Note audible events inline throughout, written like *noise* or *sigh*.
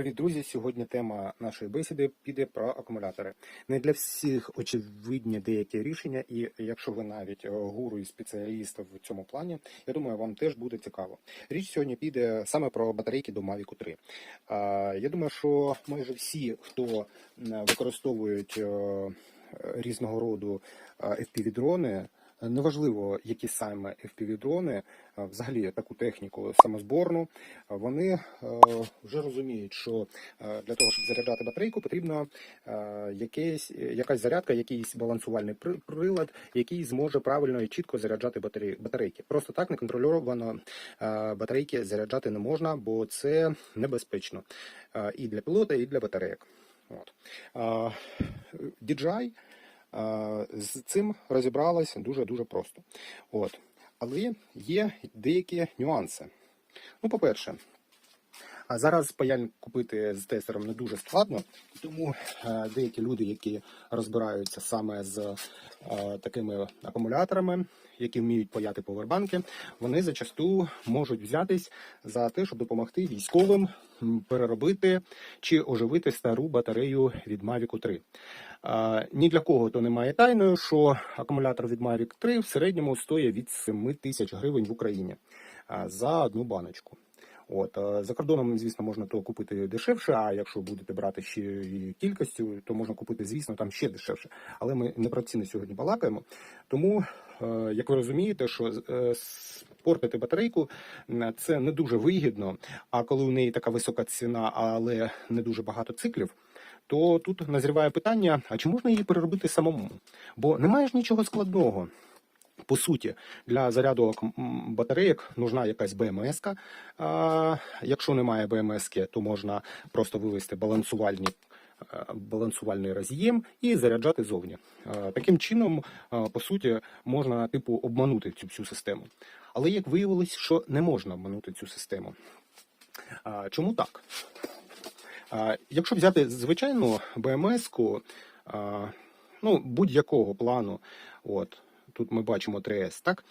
Привіт, друзі! Сьогодні тема нашої бесіди піде про акумулятори. Не для всіх очевидні деякі рішення, і якщо ви навіть е, гуру і спеціаліст в цьому плані, я думаю, вам теж буде цікаво. Річ сьогодні піде саме про батарейки до Mavic 3. Я думаю, що майже всі, хто м, використовують е, різного роду FPV-дрони, Неважливо, які саме FPV-дрони, взагалі таку техніку самозборну, вони е, вже розуміють, що е, для того, щоб заряджати батарейку, потрібна е, якесь, якась зарядка, якийсь балансувальний прилад, який зможе правильно і чітко заряджати батарейки. Просто так неконтрольовано батарейки заряджати не можна, бо це небезпечно і для пілота, і для батарейок. От. DJI з цим розібралася дуже дуже просто. От. Але є деякі нюанси. Ну, по-перше, зараз паяльник купити з тестером не дуже складно, тому е, деякі люди, які розбираються саме з е, такими акумуляторами, які вміють паяти повербанки, вони зачасту можуть взятись за те, щоб допомогти військовим переробити чи оживити стару батарею від Mavic 3. Ні для кого то немає тайною, що акумулятор від Mavic 3 в середньому стоїть від 7 тисяч гривень в Україні за одну баночку. От за кордоном, звісно, можна то купити дешевше. А якщо будете брати ще кількістю, то можна купити, звісно, там ще дешевше. Але ми не про ціни сьогодні балакаємо. Тому, як ви розумієте, що е, спортити батарейку це не дуже вигідно. А коли у неї така висока ціна, але не дуже багато циклів. То тут назріває питання: а чи можна її переробити самому? Бо немає ж нічого складного. По суті, для заряду батарейок нужна якась БМС. А, якщо немає БМС, то можна просто вивести балансувальні. е, Балансувальний роз'єм і заряджати зовні. Е, Таким чином, е, по суті, можна типу обманути цю всю систему. Але як виявилось, що не можна обманути цю систему. Чому так? Якщо взяти звичайну БМС-ку, ну, будь-якого плану, от, тут ми бачимо 3С, так?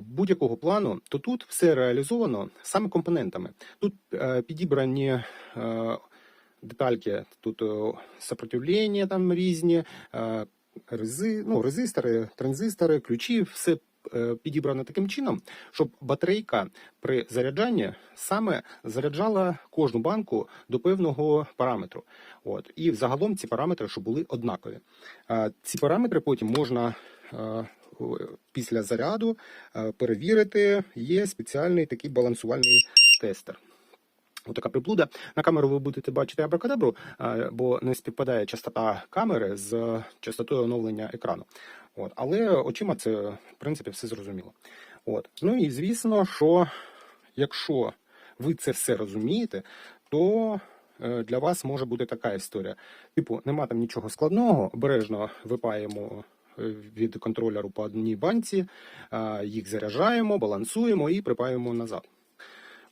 Будь-якого плану, то тут все реалізовано саме компонентами. Тут е, підібрані е, детальки, тут е, сопротивлення там різні, рези, ну, резистори, транзистори, ключі, все е, підібрано таким чином, щоб батарейка при заряджанні саме заряджала кожну банку до певного параметру. От. І взагалом ці параметри, щоб були однакові. Ці параметри потім можна е, після заряду е, перевірити. Є спеціальний такий балансувальний тестер. Отака приблуда. На камеру ви будете бачити абракадабру, е, бо не співпадає частота камери з частотою оновлення екрану. От. Але очима це, в принципі, все зрозуміло. От. Ну і звісно, що якщо ви це все розумієте, то е, для вас може бути така історія. Типу, нема там нічого складного, обережно випаємо е, від контролеру по одній банці, їх заряджаємо, балансуємо і припаємо назад.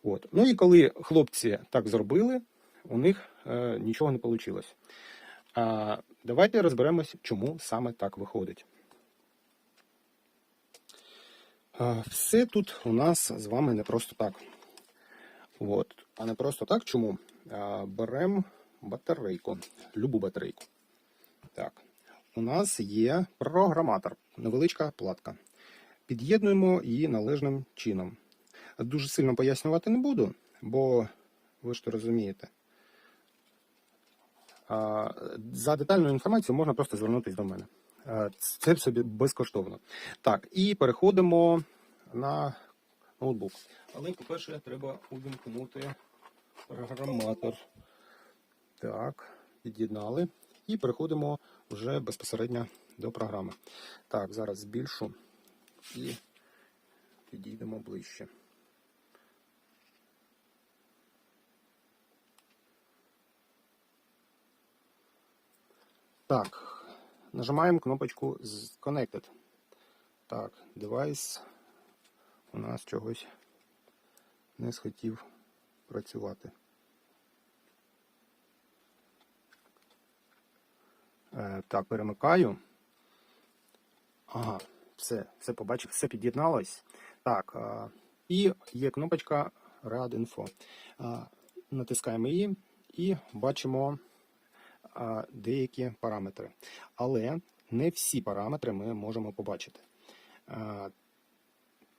От. Ну і коли хлопці так зробили, у них е, нічого не вийшло. Давайте розберемось, чому саме так виходить. А, все тут у нас з вами не просто так. От. А не просто так. Чому? Беремо батарейку, любу батарейку. Так. У нас є програматор, невеличка платка. Під'єднуємо її належним чином. Дуже сильно пояснювати не буду, бо ви ж то розумієте. За детальною інформацією можна просто звернутися до мене. А, Це собі безкоштовно. Так, і переходимо на ноутбук. Але, по-перше, треба увімкнути програматор. Так, під'єднали. І переходимо вже безпосередньо до програми. Так, зараз збільшу і підійдемо ближче. Так, нажимаємо кнопочку Connected. Так, девайс у нас чогось не схотів працювати. Е, так, перемикаю. Ага, все, все побачив, все під'єдналось. Так, і є кнопочка Rad Info. Натискаємо її і бачимо деякі параметри. Але не всі параметри ми можемо побачити.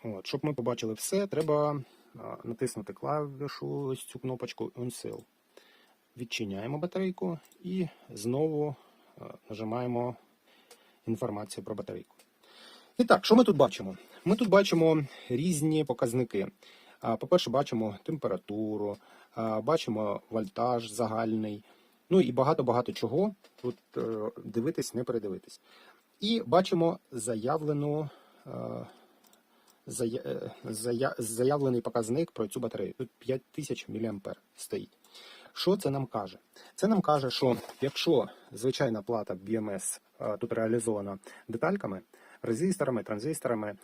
От, щоб ми побачили все, треба натиснути клавішу ось цю кнопочку Unsell. Відчиняємо батарейку і знову нажимаємо інформацію про батарейку. І так, що ми тут бачимо? Ми тут бачимо різні показники. По-перше, бачимо температуру, бачимо вольтаж загальний, ну і багато-багато чого. Тут е, дивитись, не передивитись. І бачимо заявлену, е, е, зая, заявлений показник про цю батарею. Тут 5000 мА стоїть. Що це нам каже? Це нам каже, що якщо звичайна плата BMS тут реалізована детальками, резисторами, транзисторами,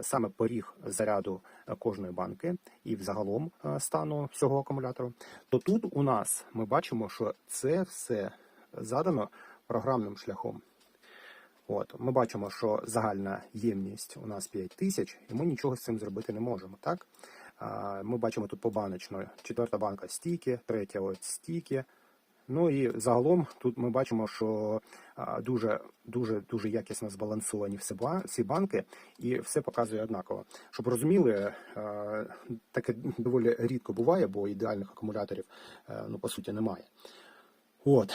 саме поріг заряду кожної банки і взагалом стану всього акумулятору, то тут у нас ми бачимо, що це все задано програмним шляхом. От, ми бачимо, що загальна ємність у нас 5 тисяч, і ми нічого з цим зробити не можемо. Так? Ми бачимо тут побаночно. Четверта банка стійки, третя от стійки. Ну і загалом тут ми бачимо, що дуже дуже дуже якісно збалансовані всі банки, і все показує однаково. Щоб розуміли, таке доволі рідко буває, бо ідеальних акумуляторів е, ну по суті немає. От.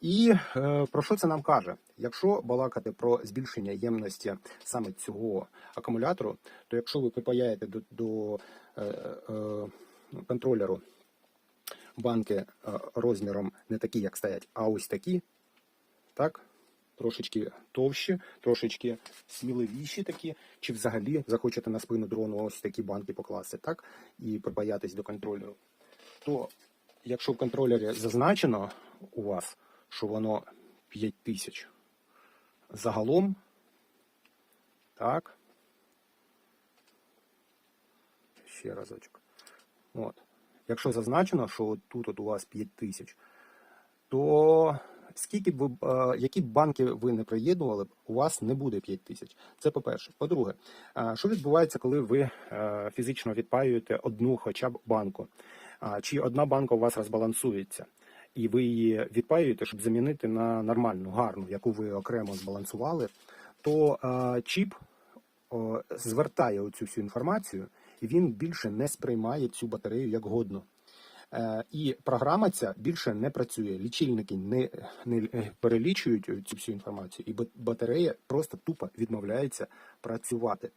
І е, про що це нам каже? Якщо балакати про збільшення ємності саме цього акумулятору, то якщо ви припаяєте до, до е, е, контролеру банки е, розміром не такі, як стоять, а ось такі, так, трошечки товщі, трошечки сміливіші такі, чи взагалі захочете на спину дрону ось такі банки покласти, так, і припаятись до контролеру, то якщо в контролері зазначено у вас, що воно 5000 загалом, так, ще разочок. От. Якщо зазначено, що тут от у вас 5000, то скільки б ви, е, які б банки ви не приєднували, у вас не буде 5000. Це по-перше. По-друге, е, що відбувається, коли ви е, фізично відпаюєте одну хоча б банку? Чи одна банка у вас розбалансується? І ви її відпаюєте, щоб замінити на нормальну, гарну, яку ви окремо збалансували, то чіп звертає оцю всю інформацію, він більше не сприймає цю батарею як годну. Е, і програма ця більше не працює. Лічильники не, не перелічують цю всю інформацію, і ба- батарея просто тупо відмовляється працювати.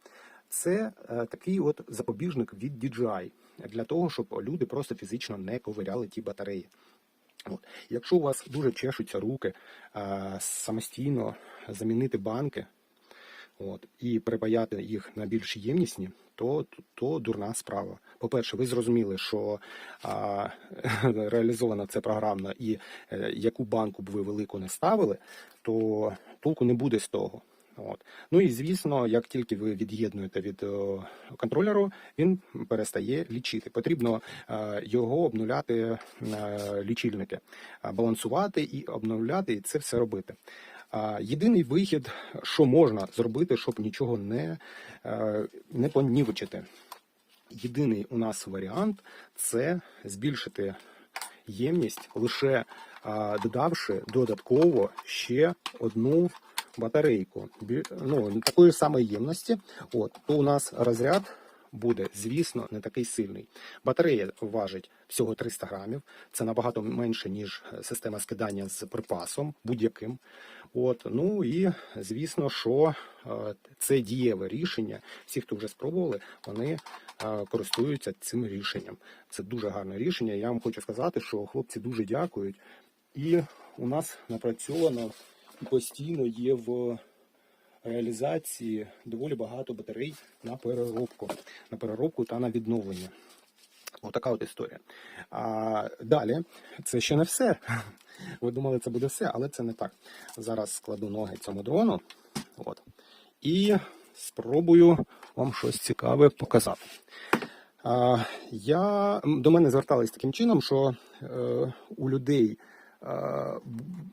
Це е, такий от запобіжник від DJI для того, щоб люди просто фізично не ковиряли ті батареї. От. Якщо у вас дуже чешуться руки е, самостійно замінити банки от, і припаяти їх на більш ємнісні, то, то дурна справа. По-перше, ви зрозуміли, що а, *laughs* реалізована це програмно, і е, яку банку б ви велику не ставили, то толку не буде з того. От. Ну і звісно, як тільки ви від'єднуєте від е, контролеру, він перестає лічити. Потрібно е, його обнуляти е, лічильники, балансувати і обновляти, і це все робити. Єдиний вихід, що можна зробити, щоб нічого не, е, не понівечити. Єдиний у нас варіант це збільшити ємність, лише додавши додатково ще одну батарейку. Ну, такої самої ємності. От, то у нас розряд буде, звісно, не такий сильний. Батарея важить всього 300 грамів. Це набагато менше, ніж система скидання з припасом будь-яким. От, ну і звісно, що е, це дієве рішення. Всі, хто вже спробували, вони е, користуються цим рішенням. Це дуже гарне рішення. Я вам хочу сказати, що хлопці дуже дякують. І у нас напрацьовано постійно є в реалізації доволі багато батарей на переробку, на переробку та на відновлення. Отака от історія. А далі це ще не все. *laughs* Ви думали, це буде все, але це не так. Зараз складу ноги цьому дрону. От. І спробую вам щось цікаве показати. А, я, до мене звертались таким чином, що е, у людей. Е,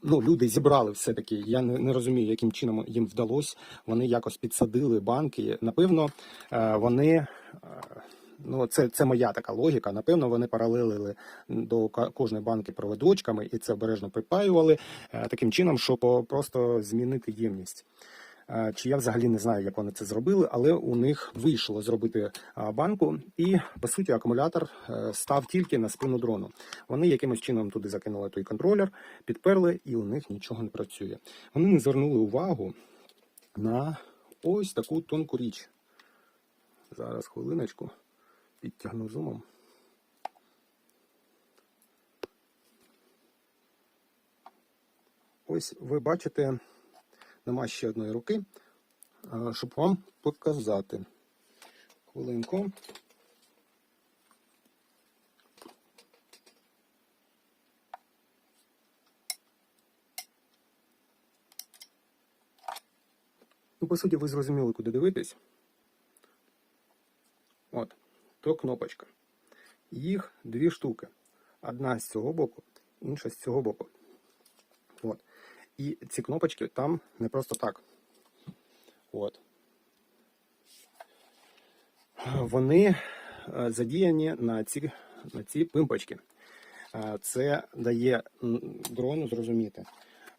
Ну, люди зібрали все-таки. Я не, не розумію, яким чином їм вдалося. Вони якось підсадили банки. Напевно, е, вони е, Ну, це, це моя така логіка. Напевно, вони паралелили до кожної банки проводочками і це обережно припаювали таким чином, щоб просто змінити ємність. Е, Чи я взагалі не знаю, як вони це зробили, але у них вийшло зробити банку, і по суті акумулятор е, став тільки на спину дрону. Вони якимось чином туди закинули той контролер, підперли, і у них нічого не працює. Вони не звернули увагу на ось таку тонку річ. Зараз хвилиночку підтягну зумом. Ось ви бачите, нема ще одної руки, щоб вам показати. Хвилинку. Ну, по суті, ви зрозуміли, куди дивитись. От, то кнопочка. Їх дві штуки. Одна з цього боку, інша з цього боку. І ці кнопочки там не просто так. От. Вони е, задіяні на ці, на ці пимпочки. Е, Це дає дрону зрозуміти,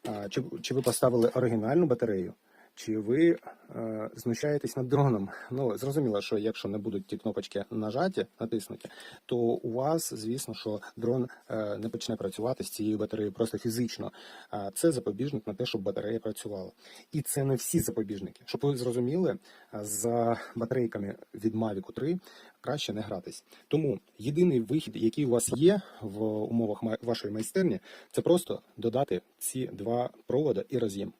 е, чи, чи ви поставили оригінальну батарею, чи ви е, знущаєтесь над дроном. *laughs* Ну, зрозуміло, що якщо не будуть ті кнопочки нажаті, натиснуті, то у вас, звісно, що дрон е, не почне працювати з цією батареєю просто фізично. А це запобіжник на те, щоб батарея працювала. І це не всі запобіжники. Щоб ви зрозуміли, е, з батарейками від Mavic 3 краще не гратись. Тому єдиний вихід, який у вас є в умовах вашої майстерні, це просто додати ці два провода і роз'єм.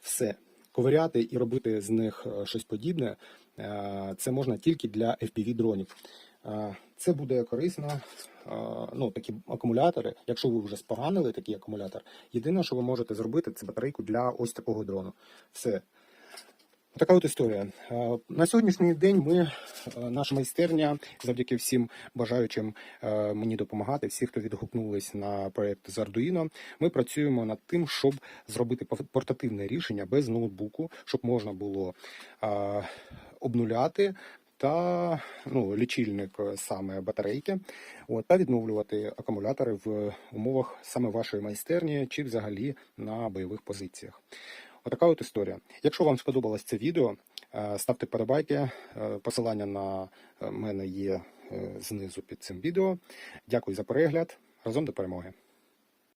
Все. Ковиряти і робити з них е, щось подібне, е, це можна тільки для FPV дронів. Е, Це буде корисно. Ну, такі акумулятори. Якщо ви вже споганили такий акумулятор, єдине, що ви можете зробити, це батарейку для ось такого дрону. Все. Така от історія. На сьогоднішній день ми, е, наша майстерня, завдяки всім бажаючим е, мені допомагати, всі, хто відгукнулись на проект з Arduino, ми працюємо над тим, щоб зробити портативне рішення без ноутбуку, щоб можна було обнуляти. Та ну, лічильник е, саме батарейки, от, та відновлювати акумулятори в умовах саме вашої майстерні чи взагалі на бойових позиціях. Отака от історія. Якщо вам сподобалось це відео, е, ставте подобайки. Е, Посилання на е, мене є знизу під цим відео. Дякую за перегляд. Разом до перемоги.